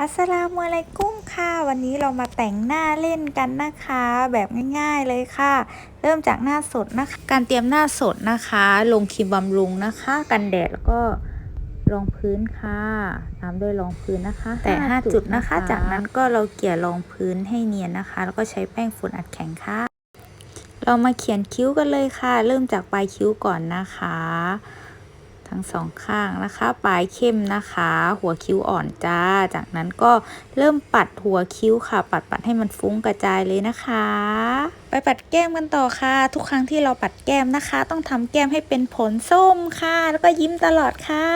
อัสสลามุอะลัยกุมค่ะ วันนี้เรามาแต่งหน้าเล่นกันนะคะ แบบง่ายๆเลยค่ะ เริ่มจากหน้าสดนะคะ การเตรียมหน้าสดนะคะ ลงครีมบำรุงนะคะ กันแดดแล้วก็รองพื้นค่ะตามด้วยรองพื้นนะคะ แต่5จุดนะคะ จากนั้นก็เราเกลี่ยรองพื้นให้เนียนนะคะ แล้วก็ใช้แป้งฝุ่นอัดแข็งค่ะ เรามาเขียนคิ้วกันเลยค่ะ เริ่มจากปลายคิ้วก่อนนะคะ ทั้งสองข้างนะคะ ปลายเข้มนะคะ หัวคิ้วอ่อนจ้า จากนั้นก็เริ่มปัดหัวคิ้วค่ะ ปัดปัดให้มันฟุ้งกระจายเลยนะคะ ไปปัดแก้มกันต่อค่ะ ทุกครั้งที่เราปัดแก้มนะคะ ต้องทำแก้มให้เป็นผลส้มค่ะ แล้วก็ยิ้มตลอดค่ะ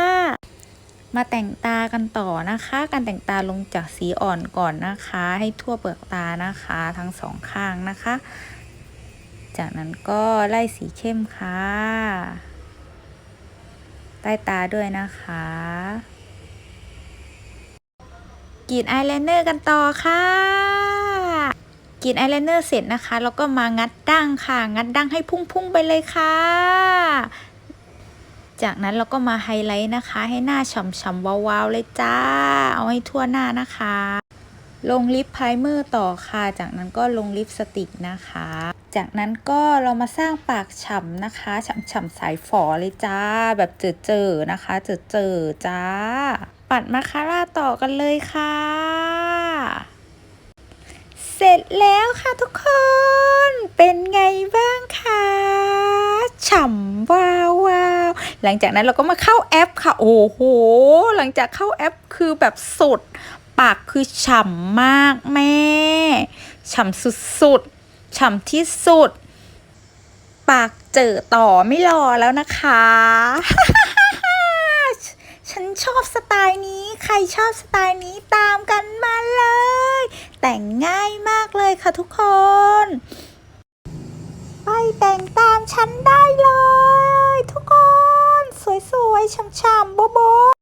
มาแต่งตากันต่อนะคะ การแต่งตาลงจากสีอ่อนก่อนนะคะ ให้ทั่วเปลือกตานะคะ ทั้งสองข้างนะคะ จากนั้นก็ไล่สีเข้มค่ะ ใต้ตาด้วยนะคะกรีดอายไลเนอร์กันต่อค่ะกรีดอายไลเนอร์เสร็จนะคะ แล้วก็มางัดดั้งค่ะ งัดดั้งให้พุ่งๆไปเลยค่ะ จากนั้นเราก็มาไฮไลท์นะคะ ให้หน้าฉ่ำๆวาวๆเลยจ้า เอาให้ทั่วหน้านะคะ ลงลิปไพรเมอร์ต่อค่ะ จากนั้นก็ลงลิปสติกนะคะ จากนั้นก็เรามาสร้างปากฉ่ำนะคะฉ่ำๆสายฝอเลยจ้า แบบเจอๆนะคะ เจอๆจ้า ปัดมาคาร่าต่อกันเลยค่ะ เสร็จแล้วค่ะทุกคน เป็นไงบ้างคะฉ่ำว้าววาวหลังจากนั้นเราก็มาเข้าแอปค่ะ โอ้โห หลังจากเข้าแอปคือแบบสุด ปากคือฉ่ำมากแม่ฉ่ำสุดๆ ฉ่ำที่สุด ปากเจอต่อไม่รอแล้วนะคะ ฉันชอบสไตล์นี้ ใครชอบสไตล์นี้ตามกันมาเลย แต่งง่ายมากเลยค่ะทุกคน ไปแต่งตามฉันได้เลย